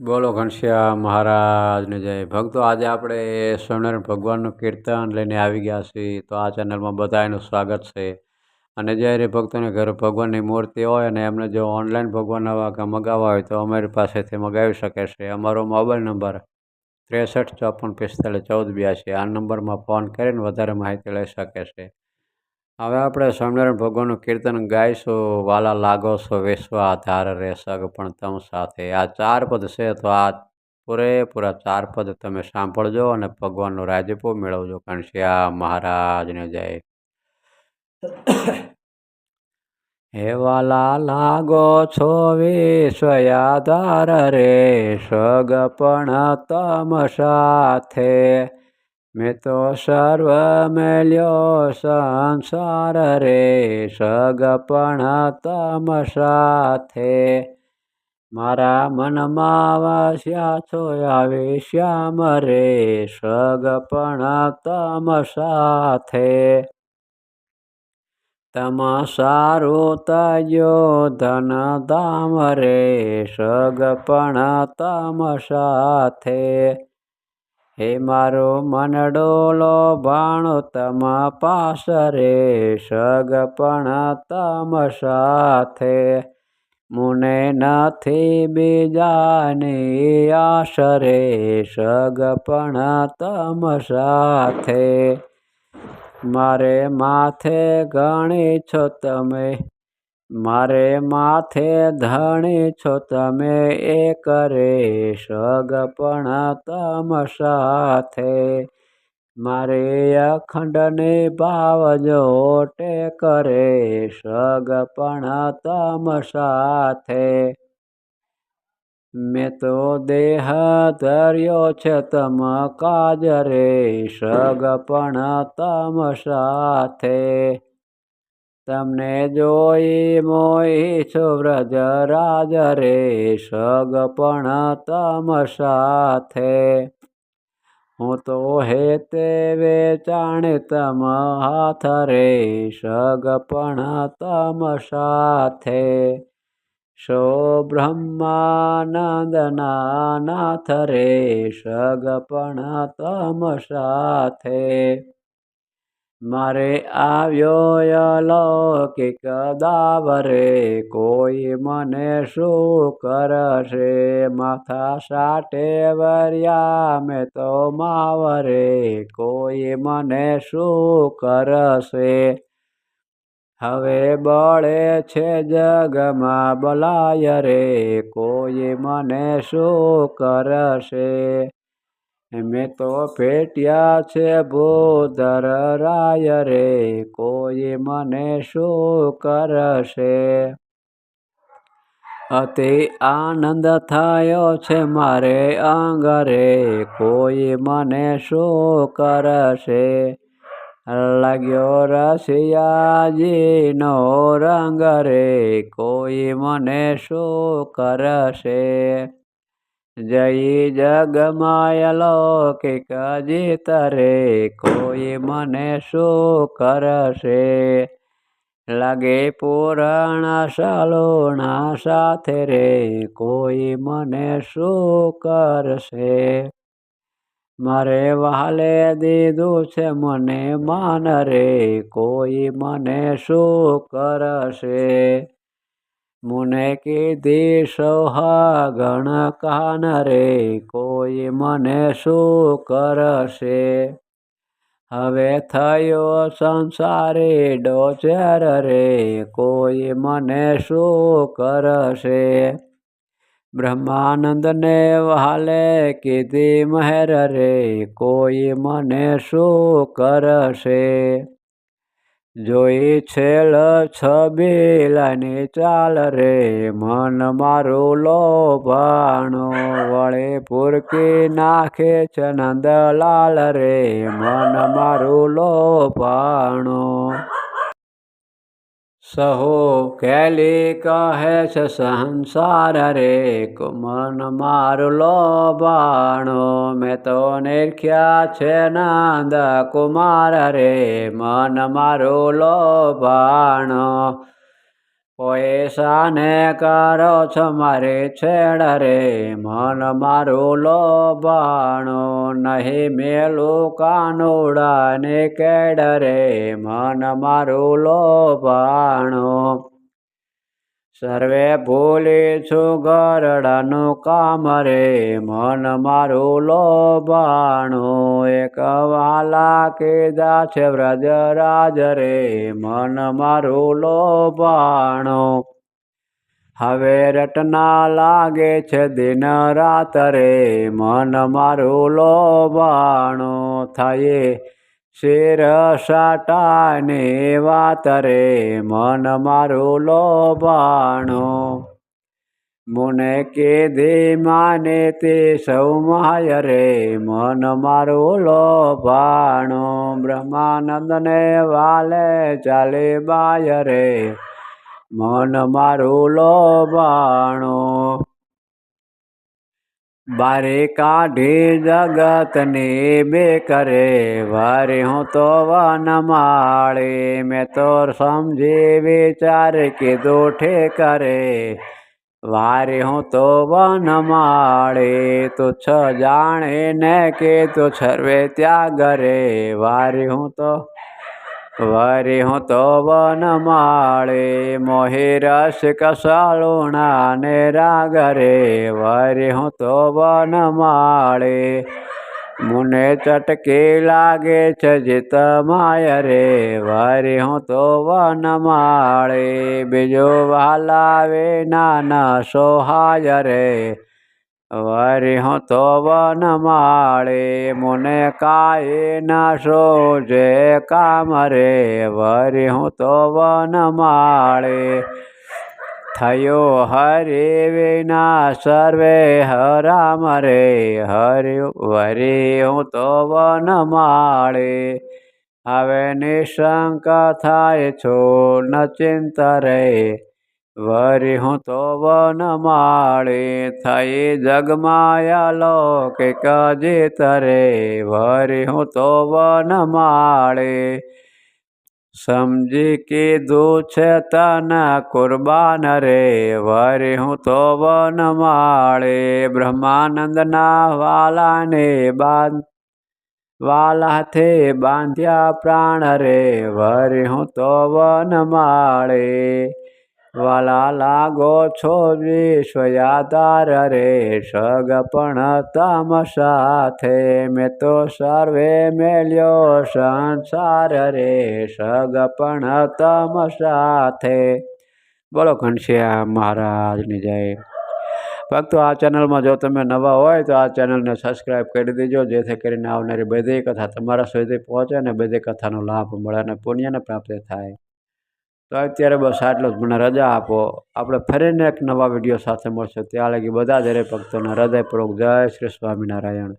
બોલો ઘનશ્યામ મહારાજને જય. ભક્તો, આજે આપણે સ્વામિનારાયણ ભગવાનનું કીર્તન લઈને આવી ગયા છીએ તો આ ચેનલમાં બધાનું સ્વાગત છે. અને જ્યારે ભક્તોને ઘરે ભગવાનની મૂર્તિ હોય અને એમને જો ઓનલાઈન ભગવાન વાંકા મગાવવા હોય તો અમારી પાસેથી મગાવી શકે છે. અમારો મોબાઈલ નંબર ત્રેસઠ ચોપન પિસ્તાલીસ ચૌદ બ્યાસી. આ નંબરમાં ફોન કરીને વધારે માહિતી લઈ શકે છે. હવે આપણે સ્વામિનારાયણ ભગવાનનું કીર્તન ગાઈશું, વાલા લાગો છો વિશ્વ આધાર રે સગ પણ તમ સાથે. આ ચાર પદ છે, તો આ પૂરેપૂરા ચાર પદ તમે સાંભળજો અને ભગવાનનું રાજપો મેળવજો, કારણ કે મહારાજને જય. હે વાલા લાગો છો વિશ્વયા ધાર રે સગ પણ તમ સાથે. મેં તો સર્વ મેલ્યો સંસાર રે સગપણ તમ સાથે મારા મનમાં વાસ્યા છો આવે શ્યામ રે સગપણ તમ સાથે તમ સારું તજો ધન દામ રે સગપણ તમ સાથે હે મારો મનડોલો ભાણો તમા પાસ રે સગપણ તમ સાથે. મુને નથી બીજાની આશરે સગપણ તમ સાથે. મારે માથે ગણી છો તમે મારે માથે ધણી છો, તમે એક રે સગપણ તમ સાથે. મારે અખંડને ભાવજો કરે સગપણ તમ સાથે. મેં તો દેહ ધર્યો છે, તમ કાજ રે સગપણ તમ સાથે. તમને જોઈ છો વ્રજ રાજ રે સગપણ તમ સાથે. હું તો હે તે વેચાણ તમ હાથ રે સગપણ તમ સાથે. સો બ્રહ્માનંદના નાથ રે સગપણ તમ સાથે. મારે આવ્યો અલૌકિક દાવરે, કોઈ મને શું કરશે? માથા સાટે વર્યા મેં તો માવરે, કોઈ મને શું કરશે? હવે બળે છે જગમાં બલાય રે કોઈ મને શું કરશે? મેં તો ભેટ્યા છે ભૂધર રાય રે, કોઈ મને શું કરશે? અતિ આનંદ થયો છે મારે આંગરે, કોઈ મને શું કરશે? લાગ્યો રસિયાજીનો રંગ રે, કોઈ મને શું કરશે? જય જગમાય લૌકિક જીત રે, કોઈ મને શું કરશે? લાગે પુરાણ સલોણા સાથે રે, કોઈ મને શું કરશે? મારે વહાલે દીધું છે મને માન રે, કોઈ મને શું કરશે? મુને કીધી સોહાગણ કાન રે, કોઈ મને શું કરશે? હવે થયો સંસારે ડોચર રે, કોઈ મને શું કરશે? બ્રહ્માનંદને વહાલે કીધી મહેર રે, કોઈ મને શું કરશે? જોઈ છેલ છબીલાની ચાલ રે, મન મારું લોભાણો વળે પૂરકી નાખે છે નંદલાલ રે, મન મારું લોભાણો. સહો કેલી કહે છે સંસાર રે કુમન મારું લોભાણો મેં તો નિરખ્યા છે નંદ કુમાર રે મન મારું લોભાણો પૈસાને કરો છો મારે છેડ રે? મન મારું લોભાણું નહીં, મેલું કાનુડાને કેડ રે? મન મારું લોભાણું. સર્વે ભૂલી છું ગરડાનું કામ રે, મન મારું લોભાણું. એક વાલા કેદા છે, વ્રજ રાજ રે મન મારું લોભાણું. હવે રટના લાગે છે, દિન રાત રે મન મારું લોભાણું થયે. શેર સાટાની વાત રે, મન મારું લોભાણું. મુને કીધી માને તે સૌ માય રે, મન મારું લોભાણું, બ્રહ્માનંદને વાલે ચાલે બાય રે. મન મારું લોભાણું, બારે કાઢી જગતની બે કરે વારે હું તો વન માળે, મેં તો સમજી વિચાર કીધું ઠેકરે વારે હું તો વન માળે છ જાણે ને કે તો છરવે ત્યાં ઘરે. વારે હું તો, વારે હું તો વન માળે, મોહી રસ કસાળુણા ને રે. વરી હું તો વન માળે મુને ચટકી લાગે છે જીત તમાય રે, વરી હું તો વન માળે. બીજો વાલાવે નાના સોહાય રે. વરી હું તો વન માળે, મુને કાય ના સોજે કામ રે. વરી હું તો વન માળે. થયો હરે વિના સર્વે હરામ રે હરે વરી હું તો વન માળે. હવે નિશંક થાય છો, ન ચિંત રે. વરી હું તો વન માળે, થઈ જગમાયા લોકે કજે તરે વરી હું તો વન માળે સમજી કીધું છે તને કુરબાન રે, વરી હું તો વન માળે, બ્રહ્માનંદના વાલાને બાંધ, વાલાથી બાંધ્યા પ્રાણ રે, વરી હું તો વન માળે. વાલા લાગો છો વિશ્વયાદાર રે સગપણ તમ સાથે. મેં તો સર્વે મેલ્યો સંસાર રે સગપણ તમ સાથે. બોલો ઘનશ્યામ મહારાજની જય. ભક્તો, આ ચેનલમાં જો તમે નવા હોય તો આ ચેનલને સબસ્ક્રાઈબ કરી દેજો, જેથી કરીને આવનારી બધી કથા તમારા સુધી પહોંચે અને બધી કથાનો લાભ મળે અને પુણ્યને પ્રાપ્ત થાય. તો અત્યારે બસ આટલું જ. મને રજા આપો. આપણે ફરીને એક નવા વીડિયો સાથે મળશે. ત્યાં લગી બધા જ હરે ભક્તોને હૃદયપૂર્વક જય શ્રી સ્વામિનારાયણ.